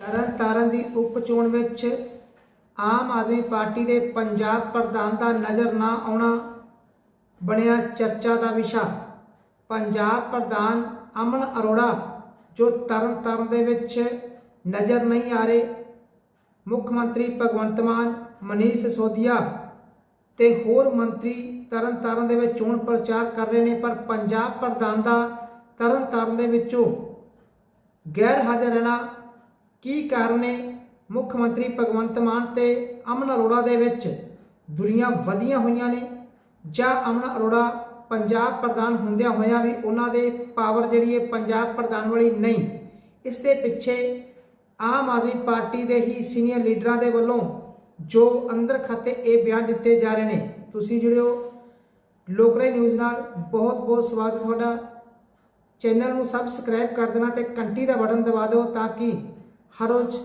ਤਰਨ ਤਾਰਨ ਦੀ ਉਪ ਚੋਣ ਵਿੱਚ ਆਮ ਆਦਮੀ ਪਾਰਟੀ ਦੇ ਪੰਜਾਬ ਪ੍ਰਧਾਨ ਦਾ ਨਜ਼ਰ ਨਾ ਆਉਣਾ ਬਣਿਆ ਚਰਚਾ ਦਾ ਵਿਸ਼ਾ। ਪੰਜਾਬ ਪ੍ਰਧਾਨ ਅਮਨ ਅਰੋੜਾ, ਜੋ ਤਰਨ ਤਾਰਨ ਦੇ ਵਿੱਚ ਨਜ਼ਰ ਨਹੀਂ ਆ ਰਹੇ, ਮੁੱਖ ਮੰਤਰੀ ਭਗਵੰਤ ਮਾਨ, ਮਨੀਸ਼ ਸਿਸੋਦੀਆ ਤੇ ਹੋਰ ਮੰਤਰੀ ਤਰਨ ਤਾਰਨ ਦੇ ਵਿੱਚ ਚੋਣ ਪ੍ਰਚਾਰ ਕਰ ਰਹੇ ਨੇ, ਪਰ ਪੰਜਾਬ ਪ੍ਰਧਾਨ ਦਾ ਤਰਨ ਤਾਰਨ ਦੇ ਵਿੱਚੋਂ ਗੈਰ ਹਾਜ਼ਰ ਰਹਿਣਾ ਕੀ ਕਾਰਨ ਨੇ ਮੁੱਖ ਮੰਤਰੀ ਭਗਵੰਤ ਮਾਨ ਤੇ ਅਮਨ ਅਰੋੜਾ ਦੇ ਵਿੱਚ ਦੁਰੀਆਂ ਵਧੀਆਂ ਹੋਈਆਂ ਨੇ? ਜਾਂ ਅਮਨ ਅਰੋੜਾ ਪੰਜਾਬ ਪ੍ਰਧਾਨ ਹੁੰਦਿਆਂ ਹੋਇਆਂ ਵੀ ਉਹਨਾਂ ਦੇ ਪਾਵਰ ਜਿਹੜੀ ਹੈ ਪੰਜਾਬ ਪ੍ਰਧਾਨ ਵਾਲੀ ਨਹੀਂ? ਇਸ ਦੇ ਪਿੱਛੇ ਆਮ ਆਦਮੀ ਪਾਰਟੀ ਦੇ ਹੀ ਸੀਨੀਅਰ ਲੀਡਰਾਂ ਦੇ ਵੱਲੋਂ ਜੋ ਅੰਦਰ ਖਾਤੇ ਇਹ ਬਿਆਨ ਦਿੱਤੇ ਜਾ ਰਹੇ ਨੇ, ਤੁਸੀਂ ਜਿਹੜਿਓ ਲੋਕਰੇ ਨਿਊਜ਼ ਨਾਲ ਬਹੁਤ ਬਹੁਤ ਸਵਾਗਤ ਤੁਹਾਡਾ। ਚੈਨਲ ਨੂੰ ਸਬਸਕ੍ਰਾਈਬ ਕਰ ਦੇਣਾ ਤੇ ਘੰਟੀ ਦਾ ਬਟਨ ਦਬਾ ਦਿਓ ਤਾਂ ਕਿ ਹਰ ਰੋਜ਼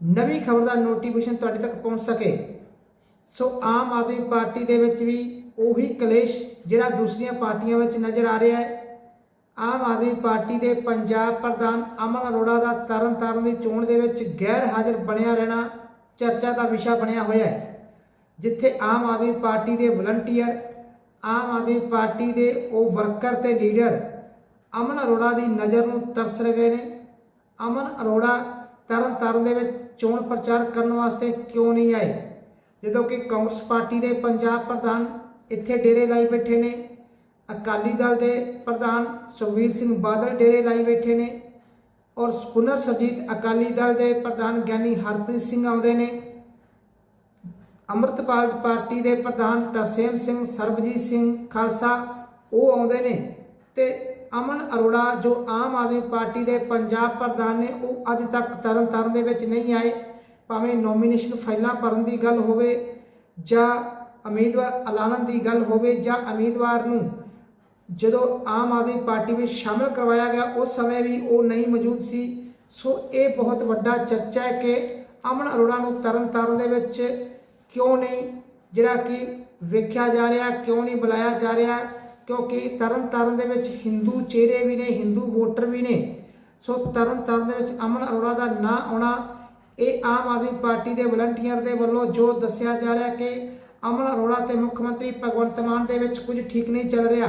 ਨਵੀਂ ਖਬਰ ਦਾ ਨੋਟੀਫਿਕੇਸ਼ਨ ਤੁਹਾਡੇ ਤੱਕ ਪਹੁੰਚ ਸਕੇ। ਸੋ ਆਮ ਆਦਮੀ ਪਾਰਟੀ ਦੇ ਵਿੱਚ ਵੀ ਉਹੀ ਕਲੇਸ਼ ਜਿਹੜਾ ਦੂਸਰੀਆਂ ਪਾਰਟੀਆਂ ਵਿੱਚ ਨਜ਼ਰ ਆ ਰਿਹਾ ਹੈ। ਆਮ ਆਦਮੀ ਪਾਰਟੀ ਦੇ ਪੰਜਾਬ ਪ੍ਰਧਾਨ ਅਮਨ ਅਰੋੜਾ ਦਾ ਤਰਨ ਤਾਰਨ ਦੀ ਚੋਣ ਦੇ ਵਿੱਚ ਗੈਰ ਹਾਜ਼ਰ ਬਣਿਆ ਰਹਿਣਾ ਚਰਚਾ ਦਾ ਵਿਸ਼ਾ ਬਣਿਆ ਹੋਇਆ ਹੈ। ਜਿੱਥੇ ਆਮ ਆਦਮੀ ਪਾਰਟੀ ਦੇ ਵਲੰਟੀਅਰ ਆਮ ਆਦਮੀ ਪਾਰਟੀ ਦੇ ਉਹ ਵਰਕਰ ਤੇ ਲੀਡਰ ਅਮਨ ਅਰੋੜਾ ਦੀ ਨਜ਼ਰ ਨੂੰ ਤਰਸ ਰਹੇ ਨੇ। ਅਮਨ ਅਰੋੜਾ ਤਰਨ ਤਾਰਨ ਦੇ ਵਿੱਚ ਚੋਣ ਪ੍ਰਚਾਰ ਕਰਨ ਵਾਸਤੇ ਕਿਉਂ ਨਹੀਂ ਆਏ? ਜਦੋਂ ਕਿ ਕਾਂਗਰਸ ਪਾਰਟੀ ਦੇ ਪੰਜਾਬ ਪ੍ਰਧਾਨ ਇੱਥੇ ਡੇਰੇ ਲਾਈ ਬੈਠੇ ਨੇ, ਅਕਾਲੀ ਦਲ ਦੇ ਪ੍ਰਧਾਨ ਸੁਖਵੀਰ ਸਿੰਘ ਬਾਦਲ ਡੇਰੇ ਲਾਈ ਬੈਠੇ ਨੇ ਔਰ ਪੁਨਰ ਸਰਜੀਤ ਅਕਾਲੀ ਦਲ ਦੇ ਪ੍ਰਧਾਨ ਗਿਆਨੀ ਹਰਪ੍ਰੀਤ ਸਿੰਘ ਆਉਂਦੇ ਨੇ। ਅੰਮ੍ਰਿਤਪਾਲ ਪਾਰਟੀ ਦੇ ਪ੍ਰਧਾਨ ਤਰਸੇਮ ਸਿੰਘ, ਸਰਬਜੀਤ ਸਿੰਘ ਖਾਲਸਾ ਉਹ ਆਉਂਦੇ ਨੇ ਤੇ ਅਮਨ ਅਰੋੜਾ, ਜੋ ਆਮ ਆਦਮੀ ਪਾਰਟੀ ਦੇ ਪੰਜਾਬ ਪ੍ਰਧਾਨ ਨੇ, ਉਹ ਅੱਜ ਤੱਕ ਤਰਨ ਤਾਰਨ ਦੇ ਵਿੱਚ ਨਹੀਂ ਆਏ। ਭਾਵੇਂ ਨੋਮੀਨੇਸ਼ਨ ਫਾਈਲਾਂ ਭਰਨ ਦੀ ਗੱਲ ਹੋਵੇ ਜਾਂ ਉਮੀਦਵਾਰ ਐਲਾਨਣ ਦੀ ਗੱਲ ਹੋਵੇ ਜਾਂ ਉਮੀਦਵਾਰ ਨੂੰ ਜਦੋਂ ਆਮ ਆਦਮੀ ਪਾਰਟੀ ਵਿੱਚ ਸ਼ਾਮਲ ਕਰਵਾਇਆ ਗਿਆ, ਉਸ ਸਮੇਂ ਵੀ ਉਹ ਨਹੀਂ ਮੌਜੂਦ ਸੀ। ਸੋ ਇਹ ਬਹੁਤ ਵੱਡਾ ਚਰਚਾ ਹੈ ਕਿ ਅਮਨ ਅਰੋੜਾ ਨੂੰ ਤਰਨਤਾਰਨ ਦੇ ਵਿੱਚ ਕਿਉਂ ਨਹੀਂ, ਜਿਹੜਾ ਕਿ ਵੇਖਿਆ ਜਾ ਰਿਹਾ, ਕਿਉਂ ਨਹੀਂ ਬੁਲਾਇਆ ਜਾ ਰਿਹਾ। ਕਿਉਂਕਿ ਤਰਨ ਤਾਰਨ ਦੇ ਵਿੱਚ ਹਿੰਦੂ ਚਿਹਰੇ ਵੀ ਨੇ ਹਿੰਦੂ ਵੋਟਰ ਵੀ ਨੇ। ਸੋ ਤਰਨ ਤਾਰਨ ਦੇ ਵਿੱਚ ਅਮਨ ਅਰੋੜਾ ਦਾ ਨਾਂ ਆਉਣਾ, ਇਹ ਆਮ ਆਦਮੀ ਪਾਰਟੀ ਦੇ ਵਲੰਟੀਅਰ ਦੇ ਵੱਲੋਂ ਜੋ ਦੱਸਿਆ ਜਾ ਰਿਹਾ ਕਿ ਅਮਨ ਅਰੋੜਾ ਤੇ ਮੁੱਖ ਮੰਤਰੀ ਭਗਵੰਤ ਮਾਨ ਦੇ ਵਿੱਚ ਕੁਝ ਠੀਕ ਨਹੀਂ ਚੱਲ ਰਿਹਾ।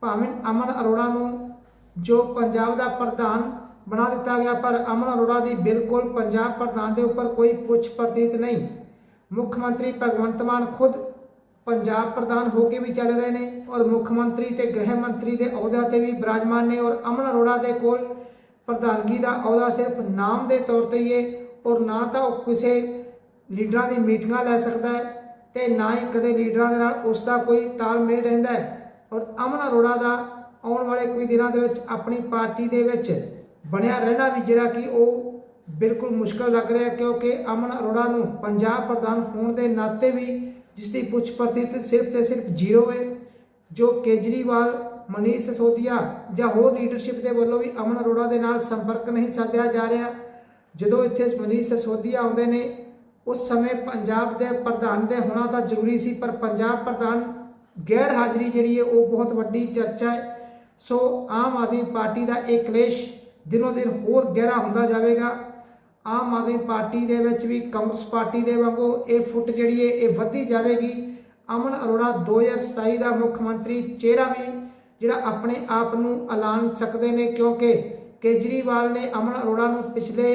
ਭਾਵੇਂ ਅਮਨ ਅਰੋੜਾ ਨੂੰ ਜੋ ਪੰਜਾਬ ਦਾ ਪ੍ਰਧਾਨ ਬਣਾ ਦਿੱਤਾ ਗਿਆ, ਪਰ ਅਮਨ ਅਰੋੜਾ ਦੀ ਬਿਲਕੁਲ ਪੰਜਾਬ ਪ੍ਰਧਾਨ ਦੇ ਉੱਪਰ ਕੋਈ ਪੁੱਛ ਪ੍ਰਤੀਤ ਨਹੀਂ। ਮੁੱਖ ਮੰਤਰੀ ਭਗਵੰਤ ਮਾਨ ਖੁਦ ਪੰਜਾਬ ਪ੍ਰਧਾਨ ਹੋ ਕੇ ਵੀ ਚੱਲ ਰਹੇ ਨੇ ਔਰ ਮੁੱਖ ਮੰਤਰੀ ਤੇ ਗ੍ਰਹਿ ਮੰਤਰੀ ਦੇ ਅਹੁਦਿਆਂ ਤੇ ਵੀ ਬਿਰਾਜਮਾਨ ਨੇ ਔਰ ਅਮਨ ਅਰੋੜਾ ਦੇ ਕੋਲ ਪ੍ਰਧਾਨਗੀ ਦਾ ਅਹੁਦਾ ਸਿਰਫ ਨਾਮ ਦੇ ਤੌਰ ਤੇ ਹੀ ਹੈ ਔਰ ਨਾ ਤਾਂ ਉਹ ਕਿਸੇ ਲੀਡਰਾਂ ਦੀ ਮੀਟਿੰਗਾਂ ਲੈ ਸਕਦਾ ਹੈ ਤੇ ਨਾ ਹੀ ਕਦੇ ਲੀਡਰਾਂ ਦੇ ਨਾਲ ਉਸ ਦਾ ਕੋਈ ਤਾਲਮੇਲ ਰਹਿੰਦਾ ਹੈ ਔਰ ਅਮਨ ਅਰੋੜਾ ਦਾ ਆਉਣ ਵਾਲੇ ਕੋਈ ਦਿਨਾਂ ਦੇ ਵਿੱਚ ਆਪਣੀ ਪਾਰਟੀ ਦੇ ਵਿੱਚ ਬਣਿਆ ਰਹਿਣਾ ਵੀ ਜਿਹੜਾ ਕਿ ਉਹ ਬਿਲਕੁਲ ਮੁਸ਼ਕਲ ਲੱਗ ਰਿਹਾ ਕਿਉਂਕਿ ਅਮਨ ਅਰੋੜਾ ਨੂੰ ਪੰਜਾਬ ਪ੍ਰਧਾਨ ਹੋਣ ਦੇ ਨਾਤੇ ਵੀ ਜਿਸ ਦੀ ਪੁੱਛ ਪ੍ਰਤੀਤ ਸਿਰਫ ਤੇ ਸਿਰਫ ਜ਼ੀਰੋ ਹੈ, ਜੋ ਕੇਜਰੀਵਾਲ, ਮਨੀਸ਼ ਸਿਸੋਦੀਆ ਜਾਂ ਹੋਰ ਲੀਡਰਸ਼ਿਪ ਦੇ ਵੱਲੋਂ ਵੀ ਅਮਨ ਅਰੋੜਾ ਦੇ ਨਾਲ ਸੰਪਰਕ ਨਹੀਂ ਸਾਧਿਆ ਜਾ ਰਿਹਾ। ਜਦੋਂ ਇੱਥੇ ਮਨੀਸ਼ ਸਿਸੋਦੀਆ ਆਉਂਦੇ ਨੇ, ਉਸ ਸਮੇਂ ਪੰਜਾਬ ਦੇ ਪ੍ਰਧਾਨ ਦੇ ਹੋਣਾ ਤਾਂ ਜ਼ਰੂਰੀ ਸੀ, ਪਰ ਪੰਜਾਬ ਪ੍ਰਧਾਨ ਗੈਰ ਹਾਜ਼ਰੀ ਜਿਹੜੀ ਹੈ, ਉਹ ਬਹੁਤ ਵੱਡੀ ਚਰਚਾ ਹੈ। ਸੋ ਆਮ ਆਦਮੀ ਪਾਰਟੀ ਦਾ ਇਹ ਕਲੇਸ਼ ਦਿਨੋ ਦਿਨ ਹੋਰ ਗਹਿਰਾ ਹੁੰਦਾ ਜਾਵੇਗਾ। ਆਮ ਆਦਮੀ ਪਾਰਟੀ ਦੇ ਵਿੱਚ ਵੀ, ਕਾਂਗਰਸ ਪਾਰਟੀ ਦੇ ਵਾਂਗੂ ਇਹ ਫੁੱਟ ਜਿਹੜੀ ਹੈ, ਇਹ ਵੱਧਦੀ ਜਾਵੇਗੀ। ਅਮਨ ਅਰੋੜਾ 2027 ਦਾ ਮੁੱਖ ਮੰਤਰੀ, ਚਿਹਰਾ ਵੀ ਜਿਹੜਾ ਆਪਣੇ ਆਪ ਨੂੰ ਐਲਾਨ ਸਕਦੇ ਨੇ ਕਿਉਂਕਿ ਕੇਜਰੀਵਾਲ ਨੇ ਅਮਨ ਅਰੋੜਾ ਨੂੰ ਪਿਛਲੇ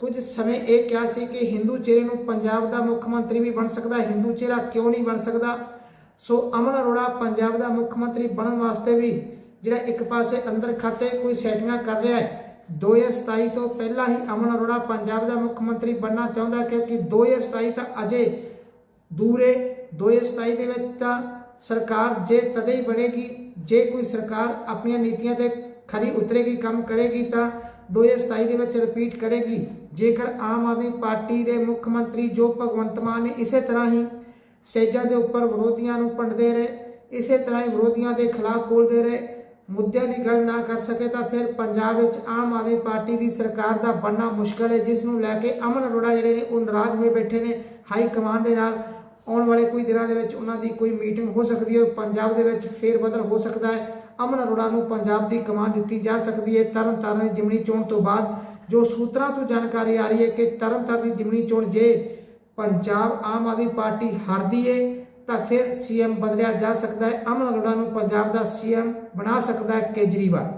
ਕੁਝ ਸਮੇਂ ਇਹ ਕਿਹਾ ਸੀ ਕਿ ਹਿੰਦੂ ਚਿਹਰੇ ਨੂੰ ਪੰਜਾਬ ਦਾ ਮੁੱਖ ਮੰਤਰੀ ਵੀ ਬਣ ਸਕਦਾ, ਹਿੰਦੂ ਚਿਹਰਾ ਕਿਉਂ ਨਹੀਂ ਬਣ ਸਕਦਾ? ਸੋ ਅਮਨ ਅਰੋੜਾ ਪੰਜਾਬ ਦਾ ਮੁੱਖ ਮੰਤਰੀ ਬਣਨ ਵਾਸਤੇ ਵੀ ਜਿਹੜਾ ਇੱਕ ਪਾਸੇ ਅੰਦਰ ਖਾਤੇ ਕੋਈ ਸੈਟਿੰਗਾਂ ਕਰ ਰਿਹਾ ਹੈ 2027 ਤੋਂ ਪਹਿਲਾਂ ਹੀ ਅਮਨ ਅਰੋੜਾ ਪੰਜਾਬ ਦਾ ਮੁੱਖ ਮੰਤਰੀ ਬਣਨਾ ਚਾਹੁੰਦਾ ਹੈ ਕਿਉਂਕਿ 2027 ਤਾਂ ਅਜੇ ਦੂਰੇ 2027 ਦੇ ਵਿੱਚ ਤਾਂ ਸਰਕਾਰ ਜੇ ਤਦੇ ਹੀ ਬਣੇਗੀ, ਜੇ ਕੋਈ ਸਰਕਾਰ ਆਪਣੀਆਂ ਨੀਤੀਆਂ ਤੇ ਖਰੀ ਉਤਰੇਗੀ, ਕੰਮ ਕਰੇਗੀ ਤਾਂ 2027 ਦੇ ਵਿੱਚ ਰਿਪੀਟ ਕਰੇਗੀ। ਜੇਕਰ ਆਮ ਆਦਮੀ ਪਾਰਟੀ ਦੇ ਮੁੱਖ ਮੰਤਰੀ ਜੋ ਭਗਵੰਤ ਮਾਨ ਨੇ ਇਸੇ ਤਰ੍ਹਾਂ ਹੀ ਸਟੇਜਾਂ ਦੇ ਉੱਪਰ ਵਿਰੋਧੀਆਂ ਨੂੰ ਪੰਡਦੇ ਰਹੇ, ਇਸੇ ਤਰ੍ਹਾਂ ਹੀ ਵਿਰੋਧੀਆਂ ਦੇ ਖਿਲਾਫ ਬੋਲਦੇ ਰਹੇ ਮੁੱਦਿਆਂ ਦੀ ਗੱਲ ਨਾ ਕਰ ਸਕੇ ਤਾਂ ਫਿਰ ਪੰਜਾਬ ਵਿੱਚ ਆਮ ਆਦਮੀ ਪਾਰਟੀ ਦੀ ਸਰਕਾਰ ਦਾ ਬਣਨਾ ਮੁਸ਼ਕਲ ਹੈ, ਜਿਸ ਨੂੰ ਲੈ ਕੇ ਅਮਨ ਅਰੋੜਾ ਜਿਹੜੇ ਨੇ ਉਹ ਨਾਰਾਜ਼ ਹੋਏ ਬੈਠੇ ਨੇ ਹਾਈ ਕਮਾਂਡ ਦੇ ਨਾਲ। ਆਉਣ ਵਾਲੇ ਕੋਈ ਦਿਨਾਂ ਦੇ ਵਿੱਚ ਉਹਨਾਂ ਦੀ ਕੋਈ ਮੀਟਿੰਗ ਹੋ ਸਕਦੀ ਹੈ, ਪੰਜਾਬ ਦੇ ਵਿੱਚ ਫੇਰ ਬਦਲ ਹੋ ਸਕਦਾ ਹੈ। ਅਮਨ ਅਰੋੜਾ ਨੂੰ ਪੰਜਾਬ ਦੀ ਕਮਾਨ ਦਿੱਤੀ ਜਾ ਸਕਦੀ ਹੈ। ਤਰਨ ਤਾਰਨ ਦੀ ਜਿਮਨੀ ਚੋਣ ਤੋਂ ਬਾਅਦ ਜੋ ਸੂਤਰਾਂ ਤੋਂ ਜਾਣਕਾਰੀ ਆ ਰਹੀ ਹੈ ਕਿ ਤਰਨਤਾਰਨ ਦੀ ਜਿਮਨੀ ਚੋਣ ਜੇ ਪੰਜਾਬ ਆਮ ਆਦਮੀ ਪਾਰਟੀ ਹਾਰਦੀ ਹੈ ਤਾਂ ਫਿਰ ਸੀਐਮ ਬਦਲਿਆ ਜਾ ਸਕਦਾ ਹੈ। ਅਮਨ ਅਰੋੜਾ ਨੂੰ ਪੰਜਾਬ ਦਾ ਸੀਐਮ ਬਣਾ ਸਕਦਾ ਹੈ ਕੇਜਰੀਵਾਲ।